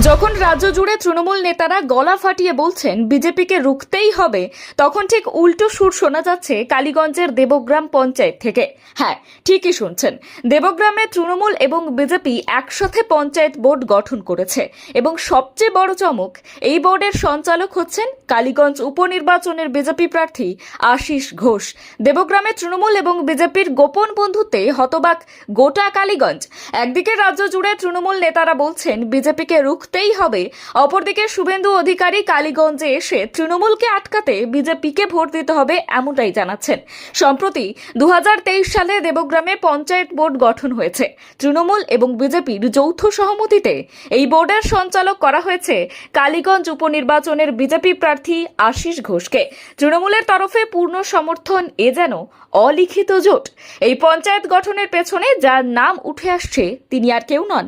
যখন রাজ্য জুড়ে তৃণমূল নেতারা গলা ফাটিয়ে বলছেন, বিজেপিকে রুখতেই হবে, তখন ঠিক উল্টো সুর শোনা যাচ্ছে কালীগঞ্জের দেবগ্রাম পঞ্চায়েত থেকে। হ্যাঁ ঠিকই শুনছেন। দেবগ্রামে তৃণমূল এবং বিজেপি একসাথে পঞ্চায়েত বোর্ড গঠন করেছে এবং সবচেয়ে বড় চমক, এই বোর্ডের সঞ্চালক হচ্ছেন কালীগঞ্জ উপনির্বাচনের বিজেপি প্রার্থী আশিস ঘোষ। দেবগ্রামে তৃণমূল এবং বিজেপির গোপন বন্ধুতে হতবাক গোটা কালীগঞ্জ। একদিকে রাজ্য জুড়ে তৃণমূল নেতারা বলছেন, বিজেপিকে রুখতেই হবে। অপরদিকে শুভেন্দু অধিকারী কালীগঞ্জে এসে তৃণমূলকে আটকাতে বিজেপিকে ভোট দিতে হবে এমনটাই জানাচ্ছেন। সম্প্রতি দুহাজার তেইশ সালে দেবগ্রামে পঞ্চায়েত বোর্ড গঠন হয়েছে। তৃণমূল এবং বিজেপির যৌথ সহমতিতে এই বোর্ডের সঞ্চালক করা হয়েছে কালীগঞ্জ উপনির্বাচনের বিজেপি প্রার্থী আশিস ঘোষকে। তৃণমূলের তরফে পূর্ণ সমর্থন এ যেন অলিখিত জোট। এই পঞ্চায়েত গঠনের পেছনে যার নাম উঠে আসছে তিনি আর কেউ নন।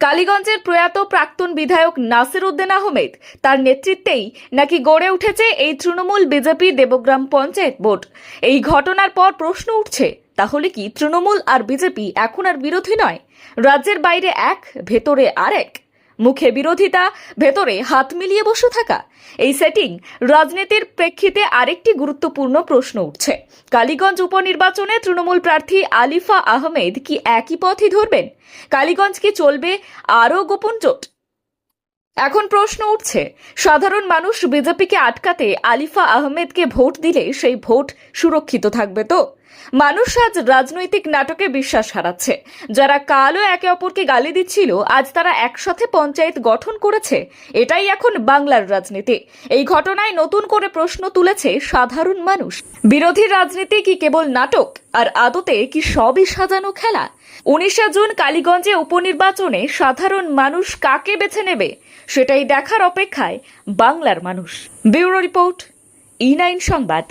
কালীগঞ্জের প্রয়াত প্রাক্তন বিধায়ক নাসির উদ্দিন আহমেদ তার নেতৃত্বেই নাকি গড়ে উঠেছে এই তৃণমূল বিজেপি দেবগ্রাম পঞ্চায়েত বোর্ড এই ঘটনার পর প্রশ্ন উঠছে, তাহলে কি তৃণমূল আর বিজেপি এখন আর বিরোধী নয়? রাজ্যের বাইরে এক, ভেতরে আরেক। মুখে বিরোধিতা, ভেতরে হাত মিলিয়ে বসে থাকা। এই সেটিং রাজনীতির প্রেক্ষিতে আরেকটি গুরুত্বপূর্ণ প্রশ্ন উঠছে। কালীগঞ্জ উপনির্বাচনে তৃণমূল প্রার্থী আলিফা আহমেদ কি একই পথই ধরবেন? কালীগঞ্জ কি চলবে আরও গোপন জোট? এখন প্রশ্ন উঠছে, সাধারণ মানুষ বিজেপিকে আটকাতে আলিফা আহমেদকে ভোট দিলে সেই ভোট সুরক্ষিত থাকবে তো? মানুষ আজ রাজনৈতিক নাটকে বিশ্বাস হারাচ্ছে। যারা কালো একে অপরকে গালি দিচ্ছিল, আজ তারা একসাথে পঞ্চায়েত গঠন করেছে। এটাই এখন বাংলার রাজনীতি। এই ঘটনায় নতুন করে প্রশ্ন তুলেছে সাধারণ মানুষ। বিরোধী রাজনীতি কি কেবল নাটক, আর আদতে কি সবই সাজানো খেলা? উনিশে জুন কালীগঞ্জে উপনির্বাচনে সাধারণ মানুষ কাকে বেছে নেবে, সেটাই দেখার অপেক্ষায় বাংলার মানুষ। ব্যুরো রিপোর্ট, ই নাইন সংবাদ।